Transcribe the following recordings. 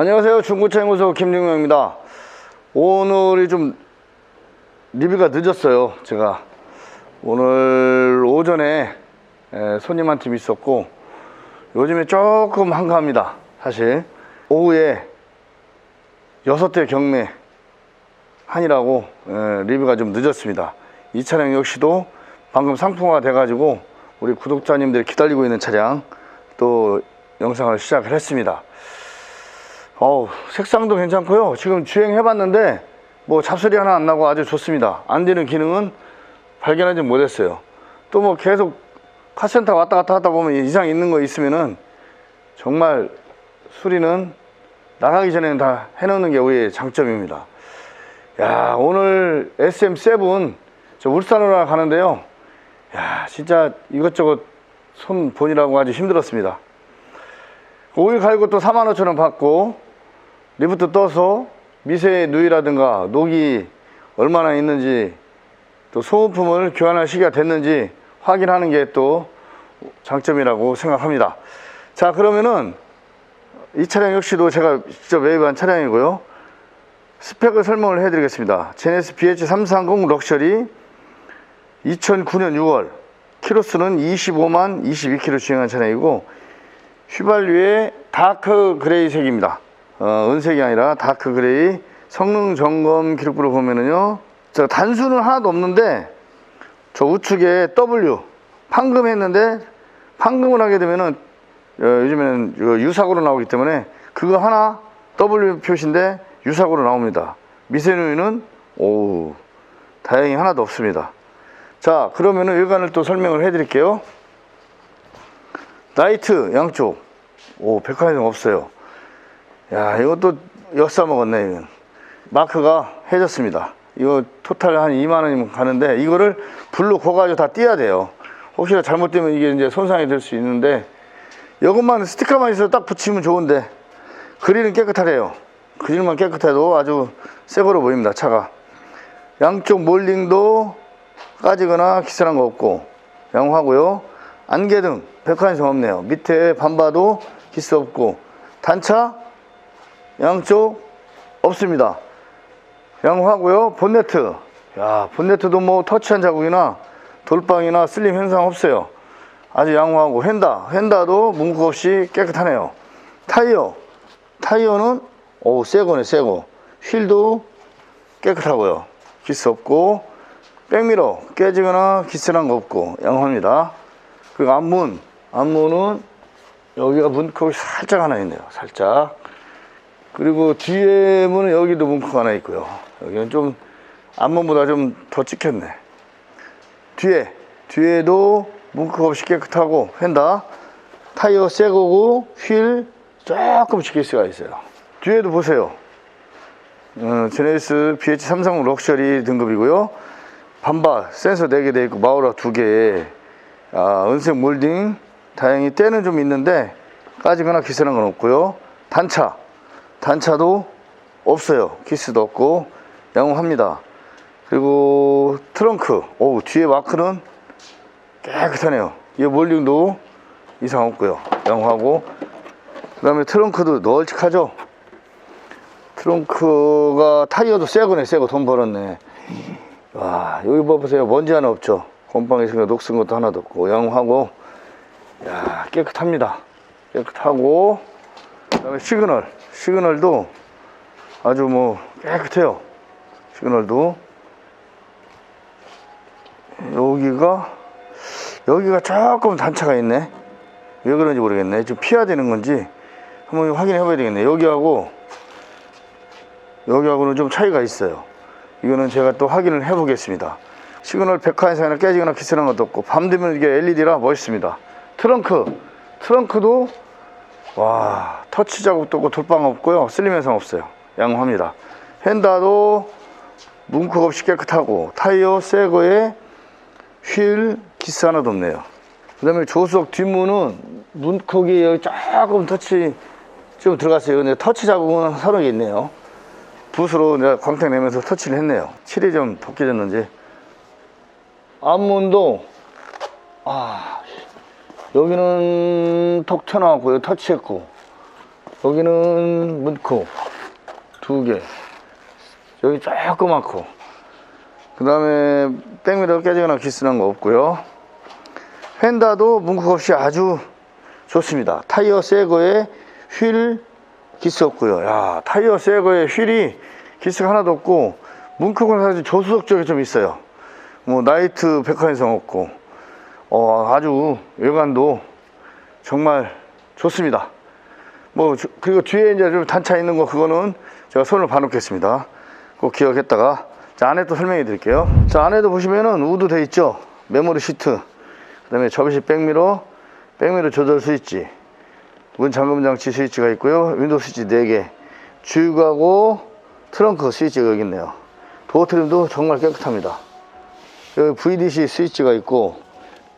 안녕하세요. 중고차 연구소 김중영입니다. 오늘이 좀 리뷰가 늦었어요. 제가 오늘 오전에 에, 손님 한 팀 있었고 요즘에 조금 한가합니다. 사실 오후에 여섯 대 경매 한이라고 에, 리뷰가 좀 늦었습니다. 이 차량 역시도 방금 상품화가 돼가지고 우리 구독자님들이 기다리고 있는 차량 또 영상을 시작을 했습니다. 어우, 색상도 괜찮고요. 지금 주행해 봤는데 뭐 잡소리 하나 안 나고 아주 좋습니다. 안 되는 기능은 발견하지 못했어요. 또 뭐 계속 카센터 왔다 갔다 하다 보면 이상 있는 거 있으면은 정말 수리는 나가기 전에는 다 해놓는 게 우리의 장점입니다. 야, 오늘 SM7 저 울산으로 가는데요. 야, 진짜 이것저것 손 보느라고 아주 힘들었습니다. 오일 갈고 또 4만 5천 원 받고 리프트 떠서 미세 누이라든가 녹이 얼마나 있는지 또 소모품을 교환할 시기가 됐는지 확인하는 게 또 장점이라고 생각합니다. 자 그러면은 이 차량 역시도 제가 직접 매입한 차량이고요. 스펙을 설명을 해드리겠습니다. 제네스 BH330 럭셔리 2009년 6월 키로수는 25만 22km 주행한 차량이고 휘발유의 다크 그레이 색입니다. 어, 은색이 아니라 다크 그레이 성능 점검 기록부를 보면은요. 저 단수는 하나도 없는데 저 우측에 W 판금했는데 판금을 하게 되면은 어, 요즘에는 유사고로 나오기 때문에 그거 하나 W 표시인데 유사고로 나옵니다. 미세누이는 오 다행히 하나도 없습니다. 자 그러면은 일관을 또 설명을 해 드릴게요. 라이트 양쪽 오 백화점 없어요 야 이것도 역사 먹었네 이건. 마크가 해졌습니다. 이거 토탈 한 2만원이면 가는데 이거를 불로 고가지고 다 띄어야 돼요. 혹시나 잘못되면 이게 이제 손상이 될 수 있는데 이것만 스티커만 있어도 딱 붙이면 좋은데 그릴은 깨끗하래요. 그릴만 깨끗해도 아주 새 거로 보입니다 차가. 양쪽 몰링도 까지거나 기스난 거 없고 양호하고요. 안개등 백화점 없네요. 밑에 반바도 기스 없고 단차 양쪽 없습니다. 양호하고요. 본네트. 야, 본네트도 뭐 터치한 자국이나 돌방이나 슬림 현상 없어요. 아주 양호하고 휀다. 휀다도 문구 없이 깨끗하네요. 타이어. 타이어는 오, 새거네, 새거. 휠도 깨끗하고요. 기스 없고 백미러 깨지거나 기스난 거 없고 양호합니다. 그리고 앞문, 앞문은 여기가 문콕이 살짝 하나 있네요. 살짝. 그리고 뒤에 문은 여기도 문콕 하나 있고요. 여기는 좀 앞문보다 좀 더 찍혔네. 뒤에, 뒤에도 문콕 없이 깨끗하고 휀다. 타이어 새 거고 휠 조금 수가 있어요. 뒤에도 보세요. 어, 제네시스 BH330 럭셔리 등급이고요. 반바 센서 4개 돼 있고 마우라 2개 아, 은색 몰딩 다행히 때는 좀 있는데 까지거나 기스난 건 없고요 단차 단차도 없어요. 기스도 없고 양호합니다. 그리고 트렁크 오 뒤에 마크는 깨끗하네요. 이 몰딩도 이상 없고요. 양호하고. 그 다음에 트렁크도 널찍하죠? 트렁크가 타이어도 새거네 새거. 돈 벌었네. 와 여기 뭐 보세요. 먼지 하나 없죠? 곰팡이 생겨 녹슨 것도 하나도 없고. 양호하고. 야 깨끗합니다. 깨끗하고 그다음에 시그널. 시그널도 아주 뭐 깨끗해요. 시그널도. 여기가 여기가 조금 단차가 있네. 왜 그런지 모르겠네. 좀 피해야 되는 건지 한번 확인해 봐야 되겠네. 여기하고 여기하고는 좀 차이가 있어요. 이거는 제가 또 확인을 해 보겠습니다. 시그널 백화에서 깨지거나 기스난 것도 없고 밤 되면 이게 LED라 멋있습니다. 트렁크. 트렁크도 와 터치 자국도 없고 돌방 없고요. 슬림 현상 없어요. 양호합니다. 휀다도 문콕 없이 깨끗하고 타이어 새 거에 휠 기스 하나도 없네요. 그 다음에 조수석 뒷문은 문콕이 여기 조금 터치 좀 들어갔어요. 근데 터치 자국은 서너 개 있네요. 붓으로 내가 광택 내면서 터치를 했네요. 칠이 좀 벗겨졌는지. 앞문도 아 여기는 톡 튀어나왔고요 터치했고 여기는 문코 두 개. 여기 조그맣고. 그 다음에 백미러 깨지거나 기스난 거 없고요. 휀다도 문콕 없이 아주 좋습니다. 타이어 새 거에 휠 기스 없고요. 야, 타이어 새 거에 휠이 기스가 하나도 없고 문콕은 사실 조수석 쪽에 좀 있어요. 뭐 나이트 백화현상 없고 어, 아주 외관도 정말 좋습니다. 뭐 저- 그리고 뒤에 이제 좀 단차 있는 거 그거는 제가 손을 봐놓겠습니다. 꼭 기억했다가 자 안에 또 설명해 드릴게요. 자 안에도 보시면은 우드 돼 있죠. 메모리 시트, 그다음에 접이식 백미러, 백미러 조절 스위치, 문 잠금 장치 스위치가 있고요. 윈도우 스위치 4개, 주유구하고 트렁크 스위치가 여기 있네요. 도어 트림도 정말 깨끗합니다. 여기 VDC 스위치가 있고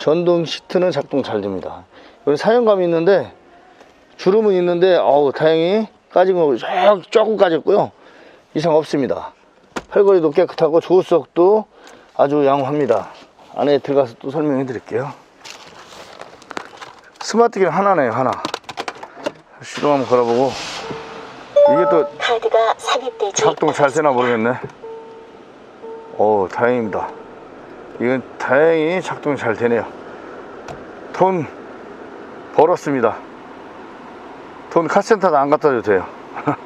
전동 시트는 작동 잘 됩니다. 여기 사용감이 있는데 주름은 있는데 어우 다행히 까진 거 조- 조금 까졌고요. 이상 없습니다. 팔걸이도 깨끗하고 조수석도 아주 양호합니다. 안에 들어가서 또 설명해 드릴게요. 스마트기는 하나네요, 하나. 시동 한번 걸어보고 이게 또 작동 잘 되나 모르겠네. 오, 다행입니다. 이건 다행히 작동이 잘 되네요. 돈 벌었습니다. 돈 카센터도 안 갖다 줘도 돼요.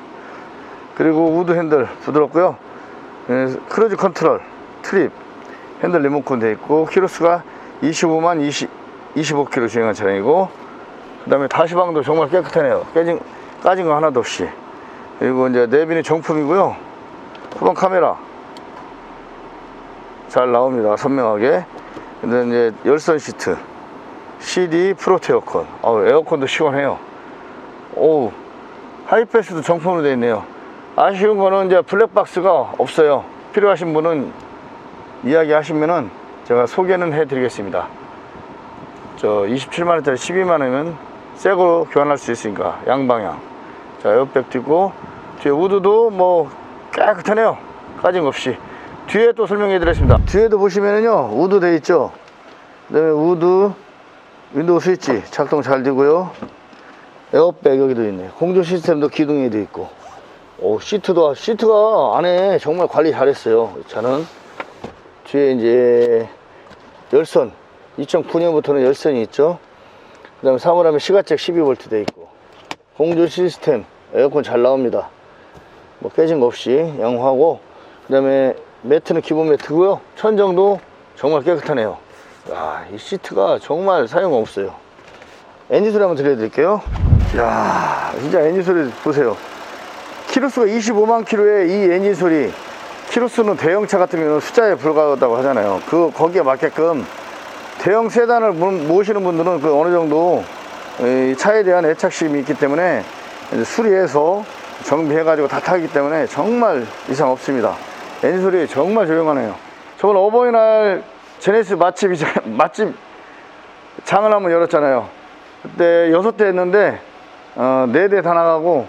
그리고 우드 핸들 부드럽고요. 예, 크루즈 컨트롤, 트립, 핸들 리모컨 돼 있고 키로수가 25만 20, 25km 주행한 차량이고 그 다음에 다시방도 정말 깨끗하네요. 깨진, 까진 거 하나도 없이. 그리고 이제 내비는 정품이고요. 후방 카메라 잘 나옵니다. 선명하게. 근데 이제 열선 시트, CD 프로트 에어컨. 아우, 에어컨도 시원해요. 오우, 하이패스도 정품으로 되어 있네요. 아쉬운 거는 이제 블랙박스가 없어요. 필요하신 분은 이야기 하시면은 제가 소개는 해 드리겠습니다. 저 27만원짜리 12만원이면 새 거로 교환할 수 있으니까 양방향. 자, 에어백 띄고 뒤에 우드도 뭐 깨끗하네요. 까진 거 없이. 뒤에 또 설명해 드리겠습니다. 뒤에도 보시면은요, 우드 돼 있죠. 그 다음에 우드, 윈도우 스위치 작동 잘 되고요. 에어백 여기도 있네. 공조 시스템도 기둥이 돼 있고. 오, 시트도, 시트가 안에 정말 관리 잘했어요. 이 차는. 뒤에 이제 열선. 2009년부터는 열선이 있죠. 그 다음에 사물함에 시가책 12V 돼 있고. 공조 시스템 에어컨 잘 나옵니다 뭐 깨진 거 없이 양호하고 그 다음에 매트는 기본 매트고요. 천정도 정말 깨끗하네요. 야, 이 시트가 정말 사용 없어요. 엔진 소리 한번 들려드릴게요. 야 진짜 엔진 소리 보세요. 키로수가 25만 킬로의 이 엔진 소리 키로수는 대형차 같은 경우는 숫자에 불과하다고 하잖아요. 그 거기에 맞게끔 대형 세단을 모- 모시는 분들은 그 어느 정도 이 차에 대한 애착심이 있기 때문에 수리해서 정비해 가지고 다 타기 때문에 정말 이상 없습니다. 소리 정말 조용하네요. 저번 어버이날 제네시스 맛집, 맛집 장을 한번 열었잖아요. 그때 여섯 대 했는데, 어, 네대 다 나가고,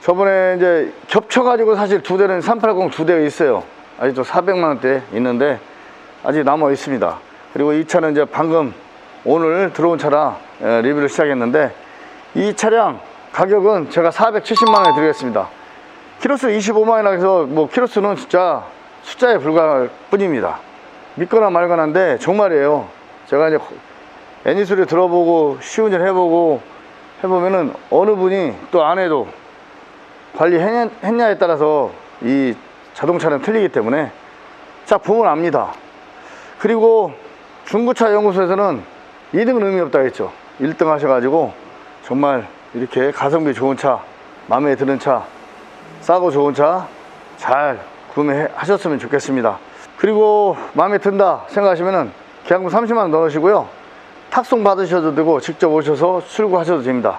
저번에 이제 겹쳐가지고 사실 두 대는 380 두 대가 있어요. 아직도 400만원대 있는데, 아직 남아 있습니다. 그리고 이 차는 이제 방금 오늘 들어온 차라 에, 리뷰를 시작했는데 이 차량 가격은 제가 470만 원에 드리겠습니다. 키로수 25만 원이라서 뭐 키로수는 진짜 숫자에 불과할 뿐입니다. 믿거나 말거나인데 정말이에요. 제가 이제 소리 들어보고 시운전 해보고 해보면은 어느 분이 또 안에도 관리했냐 했냐 에 따라서 이 자동차는 틀리기 때문에 자 보면 압니다. 그리고 중고차 연구소에서는 2등은 의미 없다 했죠. 1등 하셔가지고 정말 이렇게 가성비 좋은 차, 마음에 드는 차, 싸고 좋은 차 잘 구매하셨으면 좋겠습니다. 그리고 마음에 든다 생각하시면은 계약금 30만 원 넣으시고요. 탁송 받으셔도 되고 직접 오셔서 출고하셔도 됩니다.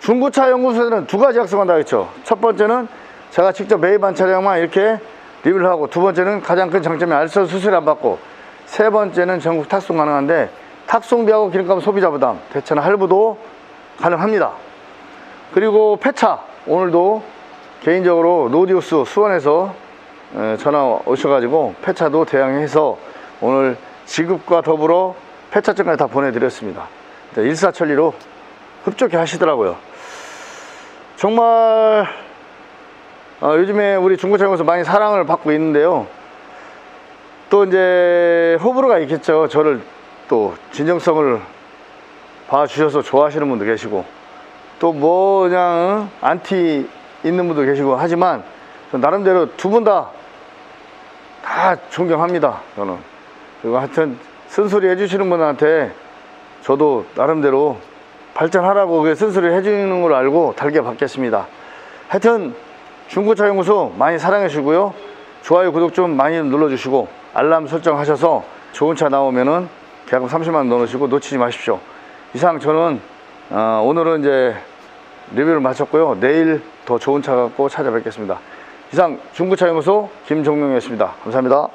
중고차 연구소에는 두 가지 약속한다 했죠. 첫 번째는 제가 직접 매입한 차량만 이렇게 리뷰를 하고 두 번째는 가장 큰 장점이 알선 수수료 안 받고 세 번째는 전국 탁송 가능한데 탁송비하고 기름값 소비자 부담 대체나 할부도 가능합니다. 그리고 폐차 오늘도 개인적으로 노디우스 수원에서 에, 전화 오셔가지고 폐차도 대항해서 오늘 지급과 더불어 폐차증까지 다 보내드렸습니다. 일사천리로 흡족해 하시더라고요. 정말 어, 요즘에 우리 중고차용에서 많이 사랑을 받고 있는데요. 또 이제 호불호가 있겠죠. 저를 또 진정성을 봐주셔서 좋아하시는 분도 계시고 또 뭐 그냥 안티 있는 분도 계시고 하지만 저 나름대로 두 분 다 다 존경합니다. 저는 그리고 하여튼 쓴소리 해주시는 분한테 저도 나름대로 발전하라고 그 쓴소리 해주는 걸 알고 달게 받겠습니다. 하여튼 중고차 연구소 많이 사랑해 주시고요. 좋아요, 구독 좀 많이 눌러주시고 알람 설정하셔서 좋은 차 나오면은 계약금 30만 원 넣으시고 놓치지 마십시오. 이상 저는 어, 오늘은 이제 리뷰를 마쳤고요. 내일 더 좋은 차 갖고 찾아뵙겠습니다. 이상 중고차 연구소 김종명이었습니다. 감사합니다.